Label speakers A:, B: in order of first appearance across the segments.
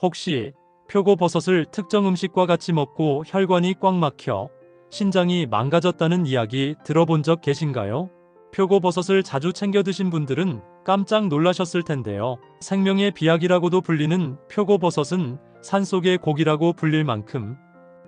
A: 혹시 표고버섯을 특정 음식과 같이 먹고 혈관이 꽉 막혀 신장이 망가졌다는 이야기 들어본 적 계신가요? 표고버섯을 자주 챙겨 드신 분들은 깜짝 놀라셨을 텐데요. 생명의 비약이라고도 불리는 표고버섯은 산속의 고기라고 불릴 만큼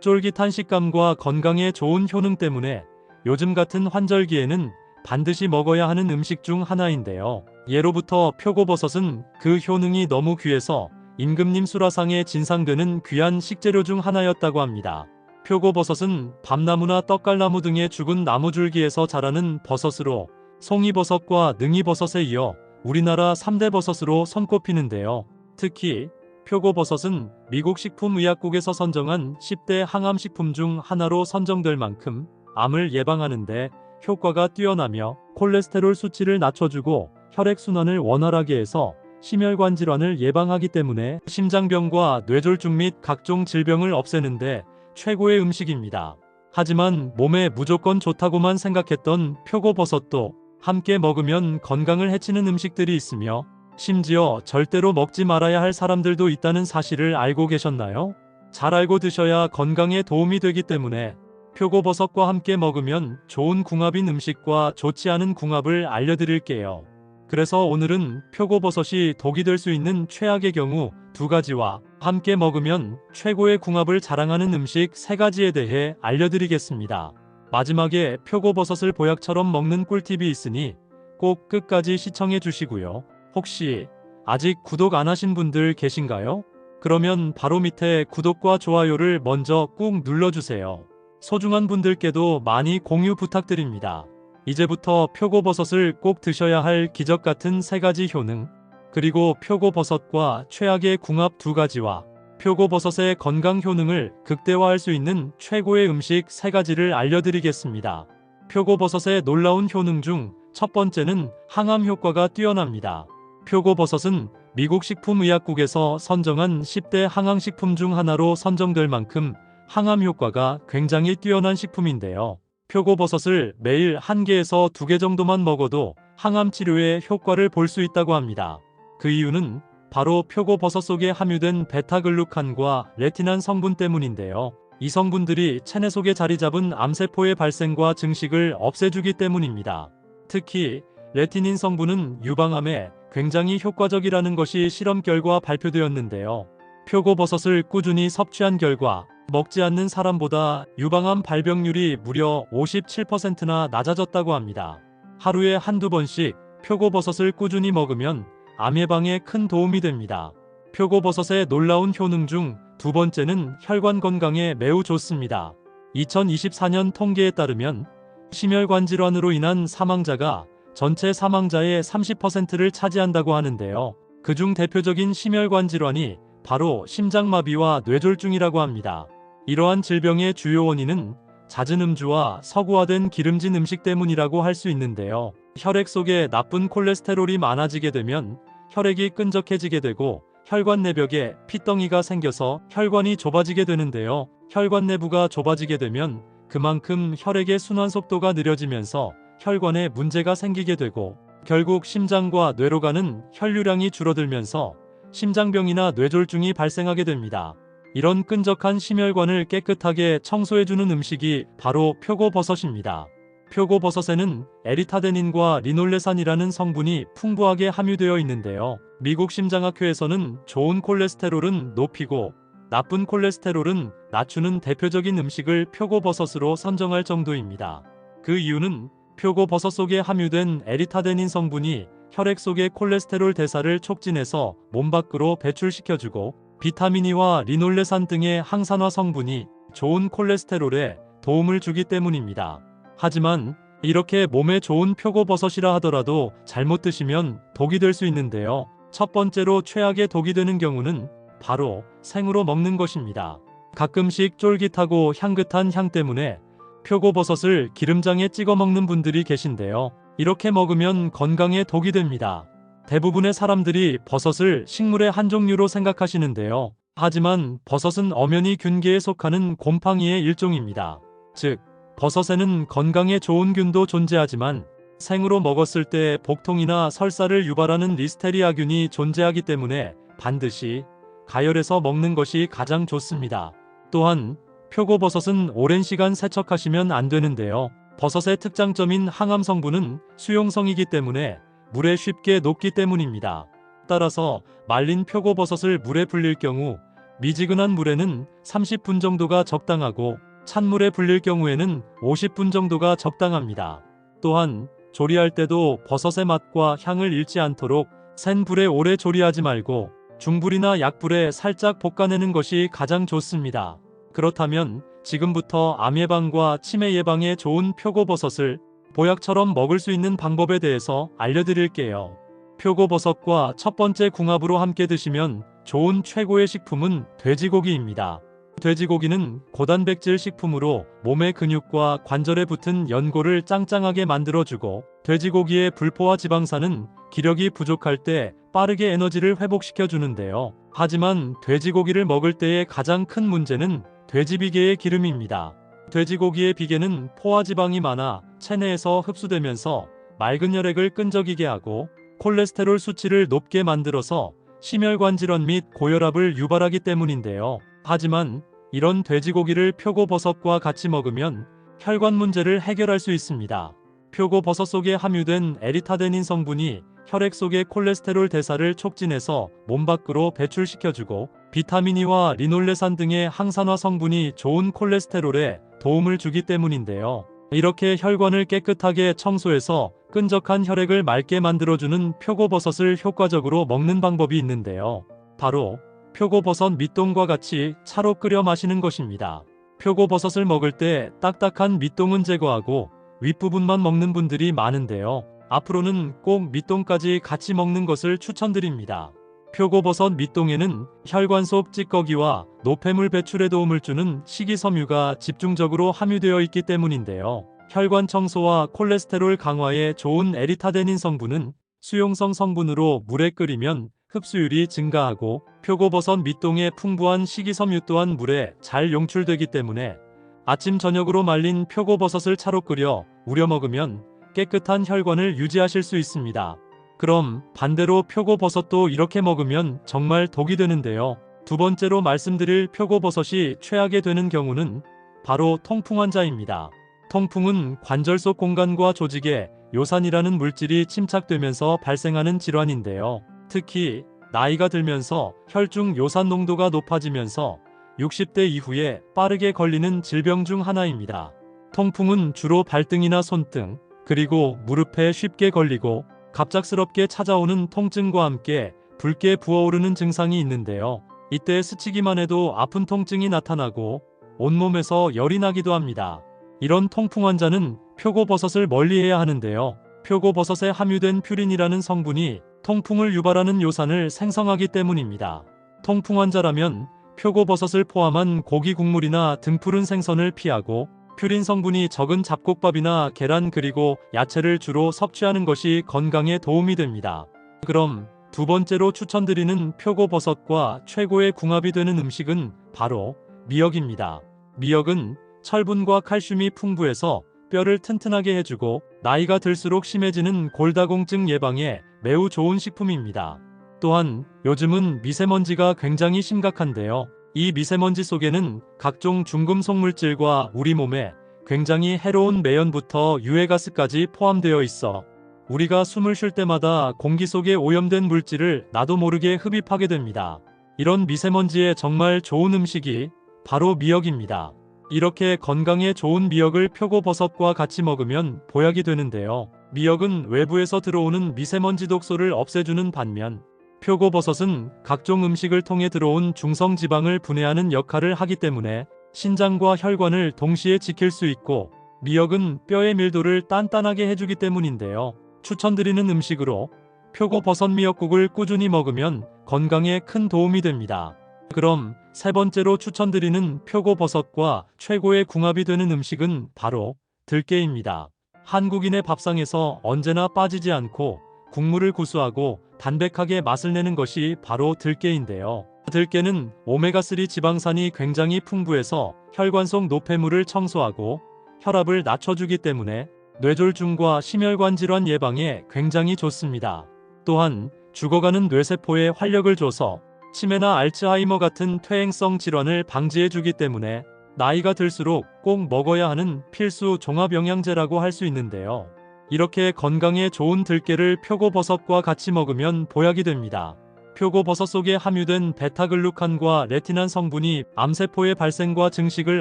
A: 쫄깃한 식감과 건강에 좋은 효능 때문에 요즘 같은 환절기에는 반드시 먹어야 하는 음식 중 하나인데요. 예로부터 표고버섯은 그 효능이 너무 귀해서 임금님 수라상에 진상되는 귀한 식재료 중 하나였다고 합니다. 표고버섯은 밤나무나 떡갈나무 등의 죽은 나무줄기에서 자라는 버섯으로 송이버섯과 능이버섯에 이어 우리나라 3대 버섯으로 손꼽히는데요. 특히 표고버섯은 미국 식품의약국에서 선정한 10대 항암식품 중 하나로 선정될 만큼 암을 예방하는데 효과가 뛰어나며 콜레스테롤 수치를 낮춰주고 혈액순환을 원활하게 해서 심혈관 질환을 예방하기 때문에 심장병과 뇌졸중 및 각종 질병을 없애는데 최고의 음식입니다. 하지만 몸에 무조건 좋다고만 생각했던 표고버섯도 함께 먹으면 건강을 해치는 음식들이 있으며 심지어 절대로 먹지 말아야 할 사람들도 있다는 사실을 알고 계셨나요? 잘 알고 드셔야 건강에 도움이 되기 때문에 표고버섯과 함께 먹으면 좋은 궁합인 음식과 좋지 않은 궁합을 알려드릴게요. 그래서 오늘은 표고버섯이 독이 될 수 있는 최악의 경우 두 가지와 함께 먹으면 최고의 궁합을 자랑하는 음식 세 가지에 대해 알려드리겠습니다. 마지막에 표고버섯을 보약처럼 먹는 꿀팁이 있으니 꼭 끝까지 시청해 주시고요. 혹시 아직 구독 안 하신 분들 계신가요? 그러면 바로 밑에 구독과 좋아요를 먼저 꾹 눌러주세요. 소중한 분들께도 많이 공유 부탁드립니다. 이제부터 표고버섯을 꼭 드셔야 할 기적 같은 세 가지 효능, 그리고 표고버섯과 최악의 궁합 두 가지와 표고버섯의 건강 효능을 극대화할 수 있는 최고의 음식 세 가지를 알려드리겠습니다. 표고버섯의 놀라운 효능 중 첫 번째는 항암 효과가 뛰어납니다. 표고버섯은 미국 식품의약국에서 선정한 10대 항암식품 중 하나로 선정될 만큼 항암 효과가 굉장히 뛰어난 식품인데요. 표고버섯을 매일 한 개에서 두 개 정도만 먹어도 항암 치료에 효과를 볼 수 있다고 합니다. 그 이유는 바로 표고버섯 속에 함유된 베타글루칸과 레티난 성분 때문인데요. 이 성분들이 체내 속에 자리 잡은 암세포의 발생과 증식을 없애주기 때문입니다. 특히 레티닌 성분은 유방암에 굉장히 효과적이라는 것이 실험 결과 발표되었는데요. 표고버섯을 꾸준히 섭취한 결과 먹지 않는 사람보다 유방암 발병률이 무려 57%나 낮아졌다고 합니다. 하루에 한두 번씩 표고버섯을 꾸준히 먹으면 암 예방에 큰 도움이 됩니다. 표고버섯의 놀라운 효능 중 두 번째는 혈관 건강에 매우 좋습니다. 2024년 통계에 따르면 심혈관 질환으로 인한 사망자가 전체 사망자의 30%를 차지한다고 하는데요. 그중 대표적인 심혈관 질환이 바로 심장마비와 뇌졸중이라고 합니다. 이러한 질병의 주요 원인은 잦은 음주와 서구화된 기름진 음식 때문이라고 할 수 있는데요. 혈액 속에 나쁜 콜레스테롤이 많아지게 되면 혈액이 끈적해지게 되고 혈관 내벽에 피덩이가 생겨서 혈관이 좁아지게 되는데요. 혈관 내부가 좁아지게 되면 그만큼 혈액의 순환 속도가 느려지면서 혈관에 문제가 생기게 되고 결국 심장과 뇌로 가는 혈류량이 줄어들면서 심장병이나 뇌졸중이 발생하게 됩니다. 이런 끈적한 심혈관을 깨끗하게 청소해주는 음식이 바로 표고버섯입니다. 표고버섯에는 에리타데닌과 리놀레산이라는 성분이 풍부하게 함유되어 있는데요. 미국 심장학회에서는 좋은 콜레스테롤은 높이고 나쁜 콜레스테롤은 낮추는 대표적인 음식을 표고버섯으로 선정할 정도입니다. 그 이유는 표고버섯 속에 함유된 에리타데닌 성분이 혈액 속의 콜레스테롤 대사를 촉진해서 몸 밖으로 배출시켜주고 비타민이와 리놀레산 등의 항산화 성분이 좋은 콜레스테롤에 도움을 주기 때문입니다. 하지만 이렇게 몸에 좋은 표고버섯이라 하더라도 잘못 드시면 독이 될 수 있는데요. 첫 번째로 최악의 독이 되는 경우는 바로 생으로 먹는 것입니다. 가끔씩 쫄깃하고 향긋한 향 때문에 표고버섯을 기름장에 찍어 먹는 분들이 계신데요. 이렇게 먹으면 건강에 독이 됩니다. 대부분의 사람들이 버섯을 식물의 한 종류로 생각하시는데요. 하지만 버섯은 엄연히 균계에 속하는 곰팡이의 일종입니다. 즉, 버섯에는 건강에 좋은 균도 존재하지만 생으로 먹었을 때 복통이나 설사를 유발하는 리스테리아균이 존재하기 때문에 반드시 가열해서 먹는 것이 가장 좋습니다. 또한 표고버섯은 오랜 시간 세척하시면 안 되는데요. 버섯의 특장점인 항암 성분은 수용성이기 때문에 물에 쉽게 녹기 때문입니다. 따라서 말린 표고버섯을 물에 불릴 경우 미지근한 물에는 30분 정도가 적당하고 찬물에 불릴 경우에는 50분 정도가 적당합니다. 또한 조리할 때도 버섯의 맛과 향을 잃지 않도록 센 불에 오래 조리하지 말고 중불이나 약불에 살짝 볶아내는 것이 가장 좋습니다. 그렇다면 지금부터 암 예방과 치매 예방에 좋은 표고버섯을 보약처럼 먹을 수 있는 방법에 대해서 알려드릴게요. 표고버섯과 첫 번째 궁합으로 함께 드시면 좋은 최고의 식품은 돼지고기입니다. 돼지고기는 고단백질 식품으로 몸의 근육과 관절에 붙은 연골을 짱짱하게 만들어주고 돼지고기의 불포화 지방산은 기력이 부족할 때 빠르게 에너지를 회복시켜 주는데요. 하지만 돼지고기를 먹을 때의 가장 큰 문제는 돼지비계의 기름입니다. 돼지고기의 비계는 포화 지방이 많아 체내에서 흡수되면서 맑은 혈액을 끈적이게 하고 콜레스테롤 수치를 높게 만들어서 심혈관 질환 및 고혈압을 유발하기 때문인데요. 하지만 이런 돼지고기를 표고버섯과 같이 먹으면 혈관 문제를 해결할 수 있습니다. 표고버섯 속에 함유된 에리타데닌 성분이 혈액 속의 콜레스테롤 대사를 촉진해서 몸 밖으로 배출시켜주고 비타민 E와 리놀레산 등의 항산화 성분이 좋은 콜레스테롤에 도움을 주기 때문인데요. 이렇게 혈관을 깨끗하게 청소해서 끈적한 혈액을 맑게 만들어주는 표고버섯을 효과적으로 먹는 방법이 있는데요. 바로 표고버섯 밑동과 같이 차로 끓여 마시는 것입니다. 표고버섯을 먹을 때 딱딱한 밑동은 제거하고 윗부분만 먹는 분들이 많은데요. 앞으로는 꼭 밑동까지 같이 먹는 것을 추천드립니다. 표고버섯 밑동에는 혈관 속 찌꺼기와 노폐물 배출에 도움을 주는 식이섬유가 집중적으로 함유되어 있기 때문인데요. 혈관 청소와 콜레스테롤 강화에 좋은 에리타데닌 성분은 수용성 성분으로 물에 끓이면 흡수율이 증가하고 표고버섯 밑동의 풍부한 식이섬유 또한 물에 잘 용출되기 때문에 아침 저녁으로 말린 표고버섯을 차로 끓여 우려 먹으면 깨끗한 혈관을 유지하실 수 있습니다. 그럼 반대로 표고버섯도 이렇게 먹으면 정말 독이 되는데요. 두 번째로 말씀드릴 표고버섯이 최악이 되는 경우는 바로 통풍 환자입니다. 통풍은 관절 속 공간과 조직에 요산이라는 물질이 침착되면서 발생하는 질환인데요. 특히 나이가 들면서 혈중 요산 농도가 높아지면서 60대 이후에 빠르게 걸리는 질병 중 하나입니다. 통풍은 주로 발등이나 손등, 그리고 무릎에 쉽게 걸리고 갑작스럽게 찾아오는 통증과 함께 붉게 부어오르는 증상이 있는데요. 이때 스치기만 해도 아픈 통증이 나타나고 온몸에서 열이 나기도 합니다. 이런 통풍 환자는 표고버섯을 멀리해야 하는데요. 표고버섯에 함유된 퓨린이라는 성분이 통풍을 유발하는 요산을 생성하기 때문입니다. 통풍 환자라면 표고버섯을 포함한 고기 국물이나 등푸른 생선을 피하고 퓨린 성분이 적은 잡곡밥이나 계란 그리고 야채를 주로 섭취하는 것이 건강에 도움이 됩니다. 그럼 두 번째로 추천드리는 표고버섯과 최고의 궁합이 되는 음식은 바로 미역입니다. 미역은 철분과 칼슘이 풍부해서 뼈를 튼튼하게 해주고 나이가 들수록 심해지는 골다공증 예방에 매우 좋은 식품입니다. 또한 요즘은 미세먼지가 굉장히 심각한데요. 이 미세먼지 속에는 각종 중금속 물질과 우리 몸에 굉장히 해로운 매연부터 유해가스까지 포함되어 있어 우리가 숨을 쉴 때마다 공기 속에 오염된 물질을 나도 모르게 흡입하게 됩니다. 이런 미세먼지에 정말 좋은 음식이 바로 미역입니다. 이렇게 건강에 좋은 미역을 표고버섯과 같이 먹으면 보약이 되는데요. 미역은 외부에서 들어오는 미세먼지 독소를 없애주는 반면 표고버섯은 각종 음식을 통해 들어온 중성 지방을 분해하는 역할을 하기 때문에 신장과 혈관을 동시에 지킬 수 있고 미역은 뼈의 밀도를 단단하게 해주기 때문인데요. 추천드리는 음식으로 표고 버섯 미역국을 꾸준히 먹으면 건강에 큰 도움이 됩니다. 그럼 세 번째로 추천드리는 표고 버섯과 최고의 궁합이 되는 음식은 바로 들깨입니다. 한국인의 밥상에서 언제나 빠지지 않고 국물을 구수하고 담백하게 맛을 내는 것이 바로 들깨인데요. 들깨는 오메가3 지방산이 굉장히 풍부해서 혈관 속 노폐물을 청소하고 혈압을 낮춰주기 때문에 뇌졸중과 심혈관 질환 예방에 굉장히 좋습니다. 또한 죽어가는 뇌세포에 활력을 줘서 치매나 알츠하이머 같은 퇴행성 질환을 방지해주기 때문에 나이가 들수록 꼭 먹어야 하는 필수 종합영양제라고 할 수 있는데요. 이렇게 건강에 좋은 들깨를 표고버섯과 같이 먹으면 보약이 됩니다. 표고버섯 속에 함유된 베타글루칸과 레티난 성분이 암세포의 발생과 증식을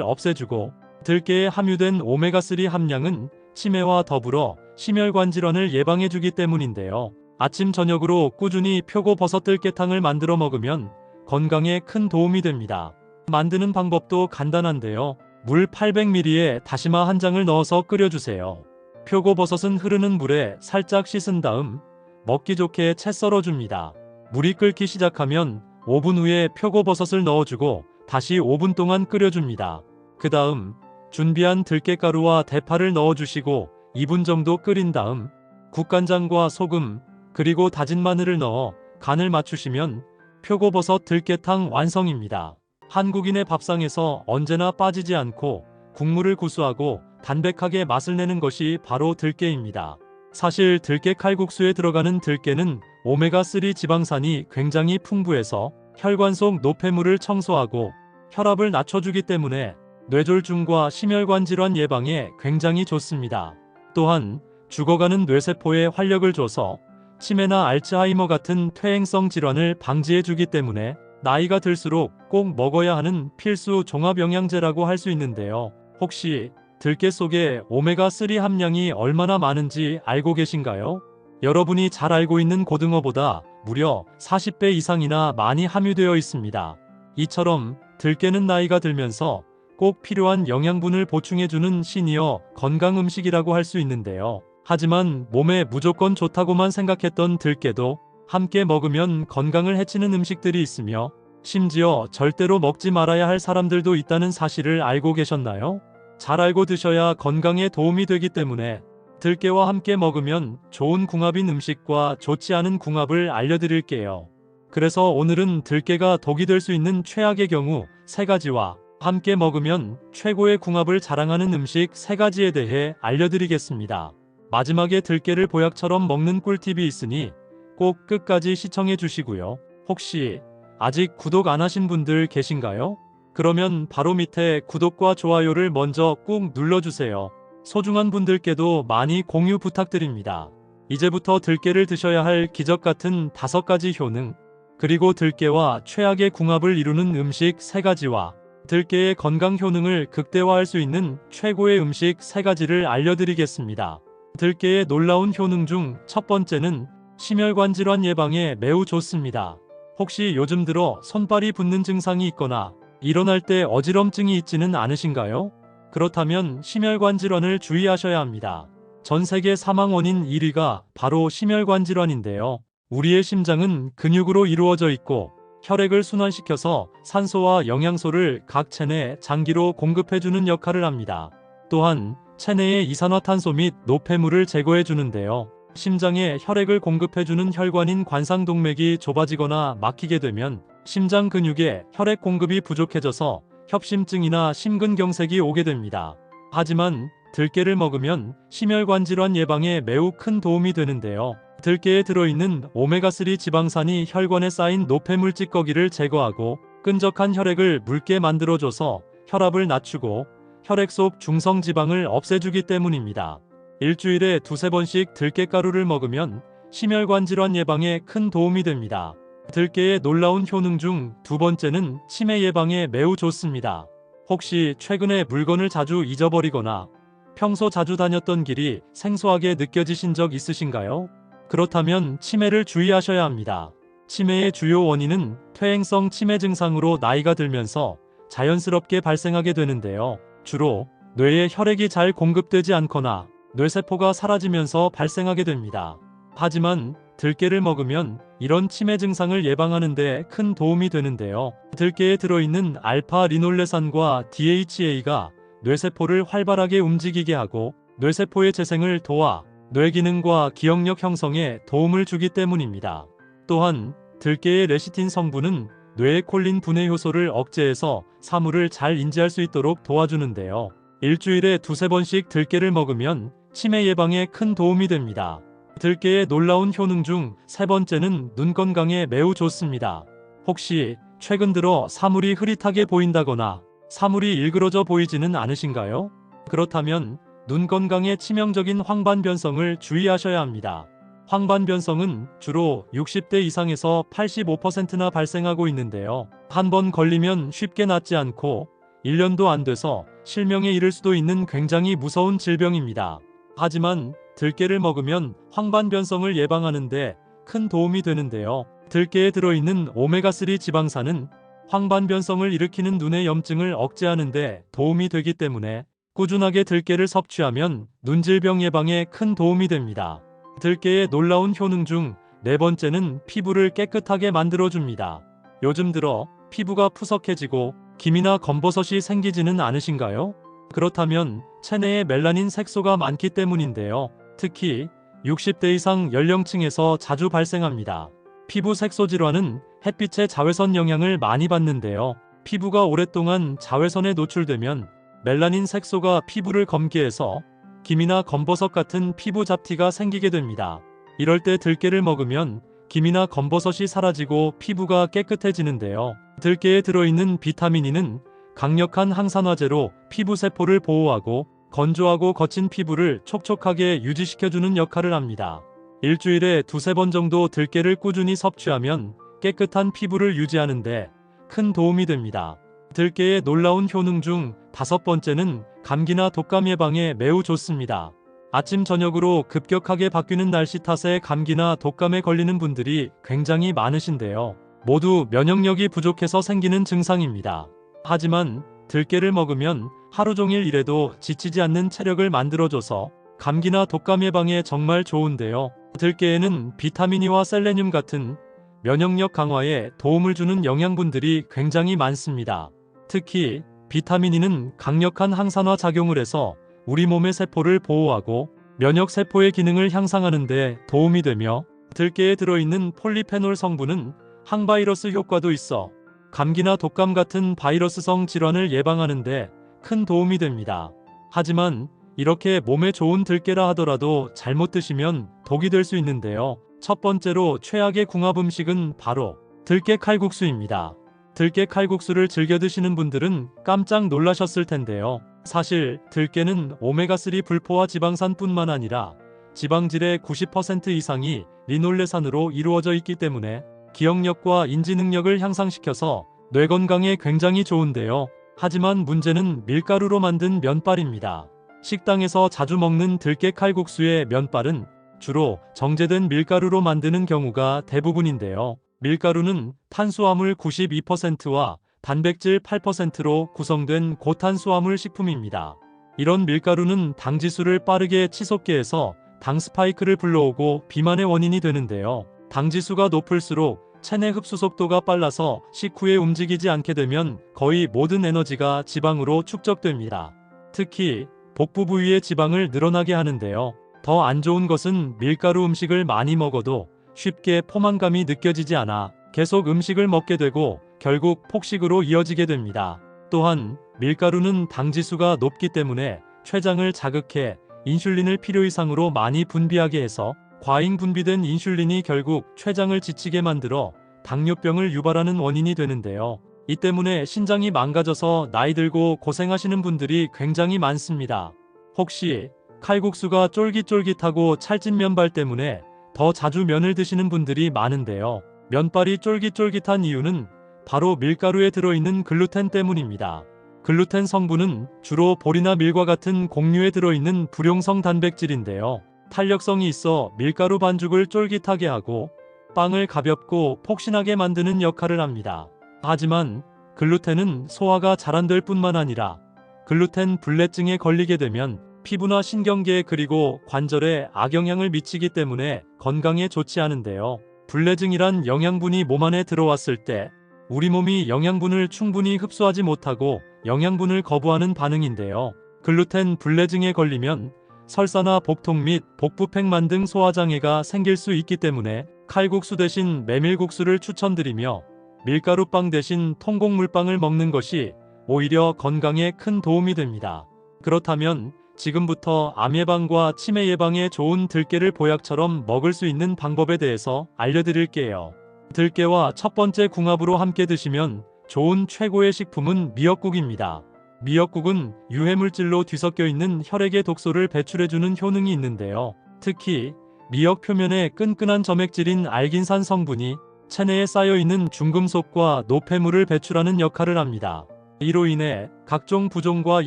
A: 없애주고 들깨에 함유된 오메가3 함량은 치매와 더불어 심혈관 질환을 예방해주기 때문인데요. 아침 저녁으로 꾸준히 표고 버섯 들 깨탕을 만들어 먹으면 건강에 큰 도움이 됩니다. 만드는 방법도 간단한데요. 물 800ml에 다시마 한 장을 넣어서 끓여주세요. 표고버섯은 흐르는 물에 살짝 씻은 다음 먹기 좋게 채 썰어줍니다. 물이 끓기 시작하면 5분 후에 표고버섯을 넣어주고 다시 5분 동안 끓여줍니다. 그 다음 준비한 들깨가루와 대파를 넣어주시고 2분 정도 끓인 다음 국간장과 소금 그리고 다진 마늘을 넣어 간을 맞추시면 표고버섯 들깨탕 완성입니다. 한국인의 밥상에서 언제나 빠지지 않고 국물을 구수하고 담백하게 맛을 내는 것이 바로 들깨입니다. 사실 들깨 칼국수에 들어가는 들깨는 오메가3 지방산이 굉장히 풍부해서 혈관 속 노폐물을 청소하고 혈압을 낮춰주기 때문에 뇌졸중과 심혈관 질환 예방에 굉장히 좋습니다. 또한 죽어가는 뇌세포에 활력을 줘서 치매나 알츠하이머 같은 퇴행성 질환을 방지해 주기 때문에 나이가 들수록 꼭 먹어야 하는 필수 종합영양제라고 할 수 있는데요. 혹시 들깨 속에 오메가3 함량이 얼마나 많은지 알고 계신가요? 여러분이 잘 알고 있는 고등어보다 무려 40배 이상이나 많이 함유되어 있습니다. 이처럼 들깨는 나이가 들면서 꼭 필요한 영양분을 보충해주는 시니어 건강 음식이라고 할 수 있는데요. 하지만 몸에 무조건 좋다고만 생각했던 들깨도 함께 먹으면 건강을 해치는 음식들이 있으며 심지어 절대로 먹지 말아야 할 사람들도 있다는 사실을 알고 계셨나요? 잘 알고 드셔야 건강에 도움이 되기 때문에 들깨와 함께 먹으면 좋은 궁합인 음식과 좋지 않은 궁합을 알려드릴게요. 그래서 오늘은 들깨가 독이 될 수 있는 최악의 경우 세 가지와 함께 먹으면 최고의 궁합을 자랑하는 음식 세 가지에 대해 알려드리겠습니다. 마지막에 들깨를 보약처럼 먹는 꿀팁이 있으니 꼭 끝까지 시청해 주시고요. 혹시 아직 구독 안 하신 분들 계신가요? 그러면 바로 밑에 구독과 좋아요를 먼저 꾹 눌러주세요. 소중한 분들께도 많이 공유 부탁드립니다. 이제부터 들깨를 드셔야 할 기적 같은 다섯 가지 효능, 그리고 들깨와 최악의 궁합을 이루는 음식 세 가지와 들깨의 건강 효능을 극대화할 수 있는 최고의 음식 세 가지를 알려드리겠습니다. 들깨의 놀라운 효능 중 첫 번째는 심혈관 질환 예방에 매우 좋습니다. 혹시 요즘 들어 손발이 붓는 증상이 있거나 일어날 때 어지럼증이 있지는 않으신가요? 그렇다면 심혈관 질환을 주의하셔야 합니다. 전 세계 사망 원인 1위가 바로 심혈관 질환인데요. 우리의 심장은 근육으로 이루어져 있고 혈액을 순환시켜서 산소와 영양소를 각 체내 장기로 공급해주는 역할을 합니다. 또한 체내의 이산화탄소 및 노폐물을 제거해 주는데요. 심장에 혈액을 공급해주는 혈관인 관상동맥이 좁아지거나 막히게 되면 심장 근육에 혈액 공급이 부족해져서 협심증이나 심근경색이 오게 됩니다. 하지만 들깨를 먹으면 심혈관 질환 예방에 매우 큰 도움이 되는데요. 들깨에 들어있는 오메가3 지방산이 혈관에 쌓인 노폐물 찌꺼기를 제거하고 끈적한 혈액을 묽게 만들어줘서 혈압을 낮추고 혈액 속 중성 지방을 없애주기 때문입니다. 일주일에 두세 번씩 들깨가루를 먹으면 심혈관 질환 예방에 큰 도움이 됩니다. 들깨의 놀라운 효능 중 두 번째는 치매 예방에 매우 좋습니다. 혹시 최근에 물건을 자주 잊어버리거나 평소 자주 다녔던 길이 생소하게 느껴지신 적 있으신가요? 그렇다면 치매를 주의하셔야 합니다. 치매의 주요 원인은 퇴행성 치매 증상으로 나이가 들면서 자연스럽게 발생하게 되는데요. 주로 뇌에 혈액이 잘 공급되지 않거나 뇌세포가 사라지면서 발생하게 됩니다. 하지만 들깨를 먹으면 이런 치매 증상을 예방하는 데 큰 도움이 되는데요. 들깨에 들어있는 알파 리놀레산과 DHA가 뇌세포를 활발하게 움직이게 하고 뇌세포의 재생을 도와 뇌 기능과 기억력 형성에 도움을 주기 때문입니다. 또한 들깨의 레시틴 성분은 뇌의 콜린 분해 효소를 억제해서 사물을 잘 인지할 수 있도록 도와주는데요. 일주일에 두세 번씩 들깨를 먹으면 치매 예방에 큰 도움이 됩니다. 들깨의 놀라운 효능 중 세 번째는 눈 건강에 매우 좋습니다. 혹시 최근 들어 사물이 흐릿하게 보인다거나 사물이 일그러져 보이지는 않으신가요? 그렇다면 눈 건강에 치명적인 황반 변성을 주의하셔야 합니다. 황반 변성은 주로 60대 이상에서 85%나 발생하고 있는데요. 한 번 걸리면 쉽게 낫지 않고 1년도 안 돼서 실명에 이를 수도 있는 굉장히 무서운 질병입니다. 하지만 들깨를 먹으면 황반 변성을 예방하는데 큰 도움이 되는데요. 들깨에 들어있는 오메가3 지방산은 황반 변성을 일으키는 눈의 염증을 억제하는데 도움이 되기 때문에 꾸준하게 들깨를 섭취하면 눈질병 예방에 큰 도움이 됩니다. 들깨의 놀라운 효능 중 네 번째는 피부를 깨끗하게 만들어줍니다. 요즘 들어 피부가 푸석해지고 김이나 검버섯이 생기지는 않으신가요? 그렇다면 체내에 멜라닌 색소가 많기 때문인데요. 특히 60대 이상 연령층에서 자주 발생합니다. 피부 색소 질환은 햇빛의 자외선 영향을 많이 받는데요. 피부가 오랫동안 자외선에 노출되면 멜라닌 색소가 피부를 검게 해서 김이나 검버섯 같은 피부 잡티가 생기게 됩니다. 이럴 때 들깨를 먹으면 김이나 검버섯이 사라지고 피부가 깨끗해지는데요. 들깨에 들어있는 비타민 E는 강력한 항산화제로 피부 세포를 보호하고 건조하고 거친 피부를 촉촉하게 유지시켜주는 역할을 합니다. 일주일에 두세 번 정도 들깨를 꾸준히 섭취하면 깨끗한 피부를 유지하는데 큰 도움이 됩니다. 들깨의 놀라운 효능 중 다섯 번째는 감기나 독감 예방에 매우 좋습니다. 아침 저녁으로 급격하게 바뀌는 날씨 탓에 감기나 독감에 걸리는 분들이 굉장히 많으신데요. 모두 면역력이 부족해서 생기는 증상입니다. 하지만 들깨를 먹으면 하루 종일 일해도 지치지 않는 체력을 만들어줘서 감기나 독감 예방에 정말 좋은데요. 들깨에는 비타민이와 셀레늄 같은 면역력 강화에 도움을 주는 영양분들이 굉장히 많습니다. 특히 비타민이는 강력한 항산화 작용을 해서 우리 몸의 세포를 보호하고 면역 세포의 기능을 향상하는 데 도움이 되며 들깨에 들어있는 폴리페놀 성분은 항바이러스 효과도 있어 감기나 독감 같은 바이러스성 질환을 예방하는 데 큰 도움이 됩니다. 하지만 이렇게 몸에 좋은 들깨라 하더라도 잘못 드시면 독이 될 수 있는데요. 첫 번째로 최악의 궁합 음식은 바로 들깨 칼국수입니다. 들깨 칼국수를 즐겨 드시는 분들은 깜짝 놀라셨을 텐데요. 사실 들깨는 오메가3 불포화 지방산뿐만 아니라 지방질의 90% 이상이 리놀레산으로 이루어져 있기 때문에 기억력과 인지 능력을 향상시켜서 뇌 건강에 굉장히 좋은데요. 하지만 문제는 밀가루로 만든 면발입니다. 식당에서 자주 먹는 들깨 칼국수의 면발은 주로 정제된 밀가루로 만드는 경우가 대부분인데요. 밀가루는 탄수화물 92%와 단백질 8%로 구성된 고탄수화물 식품입니다. 이런 밀가루는 당지수를 빠르게 치솟게 해서 당 스파이크를 불러오고 비만의 원인이 되는데요. 당지수가 높을수록 체내 흡수 속도가 빨라서 식후에 움직이지 않게 되면 거의 모든 에너지가 지방으로 축적됩니다. 특히 복부 부위의 지방을 늘어나게 하는데요. 더 안 좋은 것은 밀가루 음식을 많이 먹어도 쉽게 포만감이 느껴지지 않아 계속 음식을 먹게 되고 결국 폭식으로 이어지게 됩니다. 또한 밀가루는 당지수가 높기 때문에 췌장을 자극해 인슐린을 필요 이상으로 많이 분비하게 해서 과잉 분비된 인슐린이 결국 췌장을 지치게 만들어 당뇨병을 유발하는 원인이 되는데요. 이 때문에 신장이 망가져서 나이 들고 고생하시는 분들이 굉장히 많습니다. 혹시 칼국수가 쫄깃쫄깃하고 찰진 면발 때문에 더 자주 면을 드시는 분들이 많은데요. 면발이 쫄깃쫄깃한 이유는 바로 밀가루에 들어있는 글루텐 때문입니다. 글루텐 성분은 주로 보리나 밀과 같은 곡류에 들어있는 불용성 단백질인데요. 탄력성이 있어 밀가루 반죽을 쫄깃하게 하고 빵을 가볍고 폭신하게 만드는 역할을 합니다. 하지만 글루텐은 소화가 잘 안 될 뿐만 아니라 글루텐 불내증에 걸리게 되면 피부나 신경계에 그리고 관절에 악영향을 미치기 때문에 건강에 좋지 않은데요. 불내증이란 영양분이 몸 안에 들어왔을 때 우리 몸이 영양분을 충분히 흡수하지 못하고 영양분을 거부하는 반응인데요. 글루텐 불내증에 걸리면 설사나 복통 및 복부팽만 등 소화장애가 생길 수 있기 때문에 칼국수 대신 메밀국수를 추천드리며 밀가루빵 대신 통곡물빵을 먹는 것이 오히려 건강에 큰 도움이 됩니다. 그렇다면 지금부터 암 예방과 치매 예방에 좋은 들깨를 보약처럼 먹을 수 있는 방법에 대해서 알려드릴게요. 들깨와 첫 번째 궁합으로 함께 드시면 좋은 최고의 식품은 미역국입니다. 미역국은 유해물질로 뒤섞여 있는 혈액의 독소를 배출해주는 효능이 있는데요. 특히 미역 표면에 끈끈한 점액질인 알긴산 성분이 체내에 쌓여 있는 중금속과 노폐물을 배출하는 역할을 합니다. 이로 인해 각종 부종과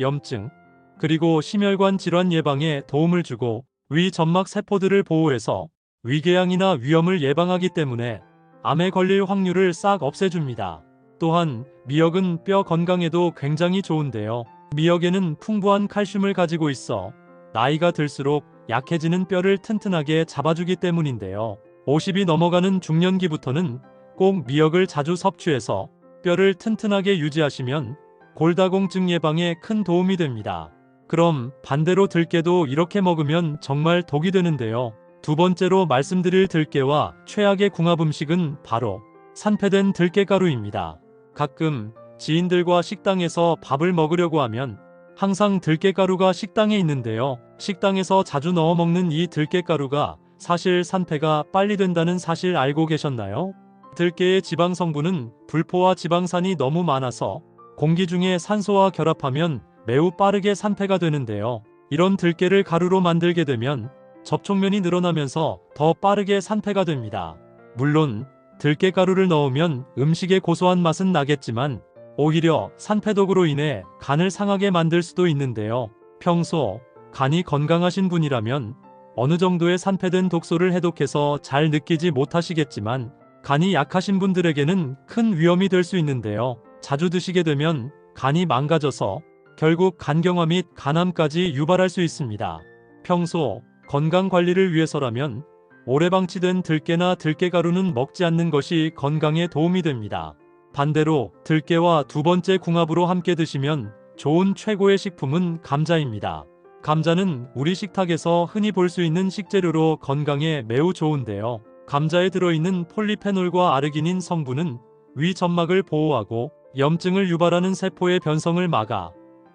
A: 염증, 그리고 심혈관 질환 예방에 도움을 주고 위 점막 세포들을 보호해서 위궤양이나 위염을 예방하기 때문에 암에 걸릴 확률을 싹 없애줍니다. 또한 미역은 뼈 건강에도 굉장히 좋은데요. 미역에는 풍부한 칼슘을 가지고 있어 나이가 들수록 약해지는 뼈를 튼튼하게 잡아주기 때문인데요. 50이 넘어가는 중년기부터는 꼭 미역을 자주 섭취해서 뼈를 튼튼하게 유지하시면 골다공증 예방에 큰 도움이 됩니다. 그럼 반대로 들깨도 이렇게 먹으면 정말 독이 되는데요. 두 번째로 말씀드릴 들깨와 최악의 궁합 음식은 바로 산패된 들깨가루입니다. 가끔 지인들과 식당에서 밥을 먹으려고 하면 항상 들깨가루가 식당에 있는데요. 식당에서 자주 넣어 먹는 이 들깨가루가 사실 산패가 빨리 된다는 사실 알고 계셨나요? 들깨의 지방 성분은 불포화 지방산이 너무 많아서 공기 중에 산소와 결합하면 매우 빠르게 산패가 되는데요. 이런 들깨를 가루로 만들게 되면 접촉면이 늘어나면서 더 빠르게 산패가 됩니다. 물론 들깨 가루를 넣으면 음식의 고소한 맛은 나겠지만 오히려 산패독으로 인해 간을 상하게 만들 수도 있는데요. 평소 간이 건강하신 분이라면 어느 정도의 산패된 독소를 해독해서 잘 느끼지 못하시겠지만 간이 약하신 분들에게는 큰 위험이 될 수 있는데요. 자주 드시게 되면 간이 망가져서 결국 간경화 및 간암까지 유발할 수 있습니다. 평소 건강 관리를 위해서라면 오래 방치된 들깨나 들깨가루는 먹지 않는 것이 건강에 도움이 됩니다. 반대로 들깨와 두 번째 궁합으로 함께 드시면 좋은 최고의 식품은 감자입니다. 감자는 우리 식탁에서 흔히 볼 수 있는 식재료로 건강에 매우 좋은데요. 감자에 들어있는 폴리페놀과 아르기닌 성분은 위 점막을 보호하고 염증을 유발하는 세포의 변성을 막아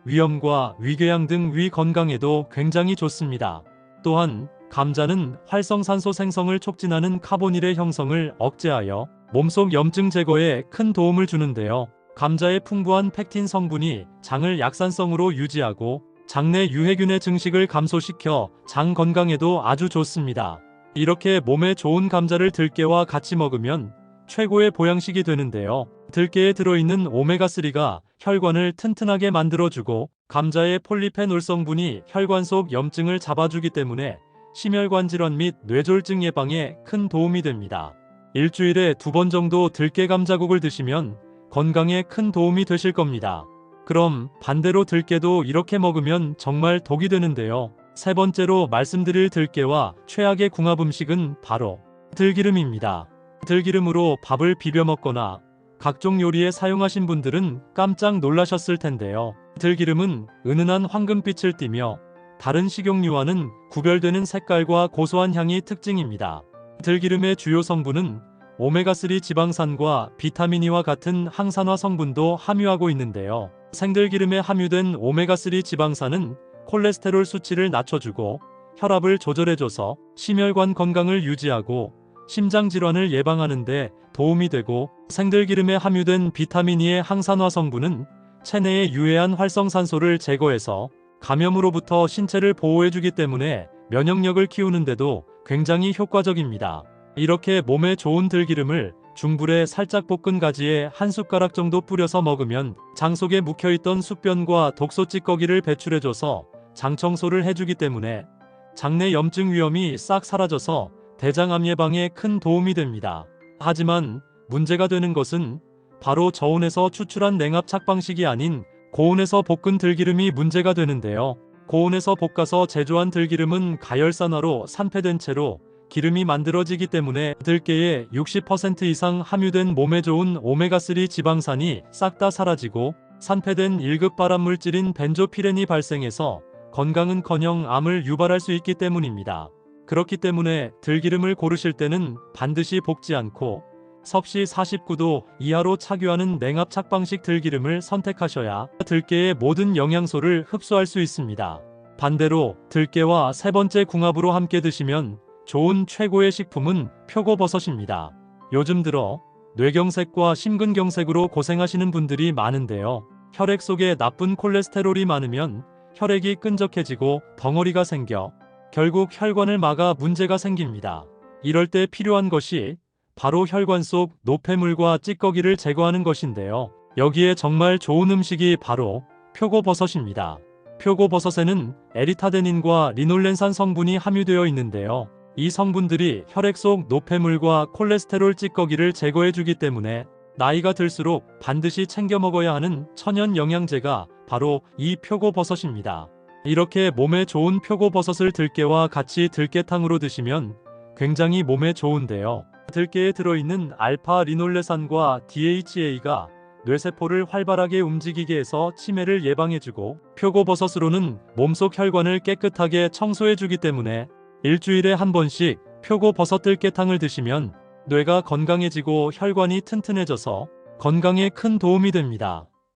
A: 위염과 위궤양 등 위 건강에도 굉장히 좋습니다. 또한 감자는 활성산소 생성을 촉진하는 카보닐의 형성을 억제하여 몸속 염증 제거에 큰 도움을 주는데요. 감자의 풍부한 팩틴 성분이 장을 약산성으로 유지하고 장내 유해균의 증식을 감소시켜 장 건강에도 아주 좋습니다. 이렇게 몸에 좋은 감자를 들깨와 같이 먹으면 최고의 보양식이 되는데요. 들깨에 들어있는 오메가3가 혈관을 튼튼하게 만들어주고 감자의 폴리페놀 성분이 혈관 속 염증을 잡아주기 때문에 심혈관 질환 및 뇌졸중 예방에 큰 도움이 됩니다. 일주일에 두 번 정도 들깨 감자국을 드시면 건강에 큰 도움이 되실 겁니다. 그럼 반대로 들깨도 이렇게 먹으면 정말 독이 되는데요. 세 번째로 말씀드릴 들깨와 최악의 궁합 음식은 바로 들기름입니다. 들기름으로 밥을 비벼 먹거나 각종 요리에 사용하신 분들은 깜짝 놀라셨을 텐데요. 들기름은 은은한 황금빛을 띠며 다른 식용유와는 구별되는 색깔과 고소한 향이 특징입니다. 들기름의 주요 성분은 오메가3 지방산과 비타민 E와 같은 항산화 성분도 함유하고 있는데요. 생들기름에 함유된 오메가3 지방산은 콜레스테롤 수치를 낮춰주고 혈압을 조절해줘서 심혈관 건강을 유지하고 심장 질환을 예방하는데 도움이 되고 생들기름에 함유된 비타민 E의 항산화 성분은 체내의 유해한 활성산소를 제거해서 감염으로부터 신체를 보호해주기 때문에 면역력을 키우는데도 굉장히 효과적입니다. 이렇게 몸에 좋은 들기름을 중불에 살짝 볶은 가지에 한 숟가락 정도 뿌려서 먹으면 장 속에 묵혀있던宿변과 독소 찌꺼기를 배출해줘서 장 청소를 해주기 때문에 장내 염증 위험이 싹 사라져서 대장암 예방에 큰 도움이 됩니다. 하지만 문제가 되는 것은 바로 저온에서 추출한 냉압 착방식이 아닌 고온에서 볶은 들기름이 문제가 되는데요. 고온에서 볶아서 제조한 들기름은 가열산화로 산패된 채로 기름이 만들어지기 때문에 들깨에 60% 이상 함유된 몸에 좋은 오메가3 지방산이 싹 다 사라지고 산패된 1급 발암 물질인 벤조피렌이 발생해서 건강은커녕 암을 유발할 수 있기 때문입니다. 그렇기 때문에 들기름을 고르실 때는 반드시 볶지 않고 섭씨 49도 이하로 착유하는 냉압 착방식 들기름을 선택하셔야 들깨의 모든 영양소를 흡수할 수 있습니다. 반대로 들깨와 세 번째 궁합으로 함께 드시면 좋은 최고의 식품은 표고버섯입니다. 요즘 들어 뇌경색과 심근경색으로 고생하시는 분들이 많은데요. 혈액 속에 나쁜 콜레스테롤이 많으면 혈액이 끈적해지고 덩어리가 생겨 결국 혈관을 막아 문제가 생깁니다. 이럴 때 필요한 것이 바로 혈관 속 노폐물과 찌꺼기를 제거하는 것인데요. 여기에 정말 좋은 음식이 바로 표고버섯입니다. 표고버섯에는 에리타데닌과 리놀렌산 성분이 함유되어 있는데요. 이 성분들이 혈액 속 노폐물과 콜레스테롤 찌꺼기를 제거해 주기 때문에 나이가 들수록 반드시 챙겨 먹어야 하는 천연 영양제가 바로 이 표고버섯입니다. 이렇게 몸에 좋은 표고버섯을 들깨와 같이 들깨탕으로 드시면 굉장히 몸에 좋은데요. 들깨에 들어있는 알파 리놀레산과 DHA가 뇌세포를 활발하게 움직이게 해서 치매를 예방해주고 표고버섯으로는 몸속 혈관을 깨끗하게 청소해주기 때문에 일주일에 한 번씩 표고버섯 들깨탕을 드시면 뇌가 건강해지고 혈관이 튼튼해져서 건강에 큰 도움이 됩니다.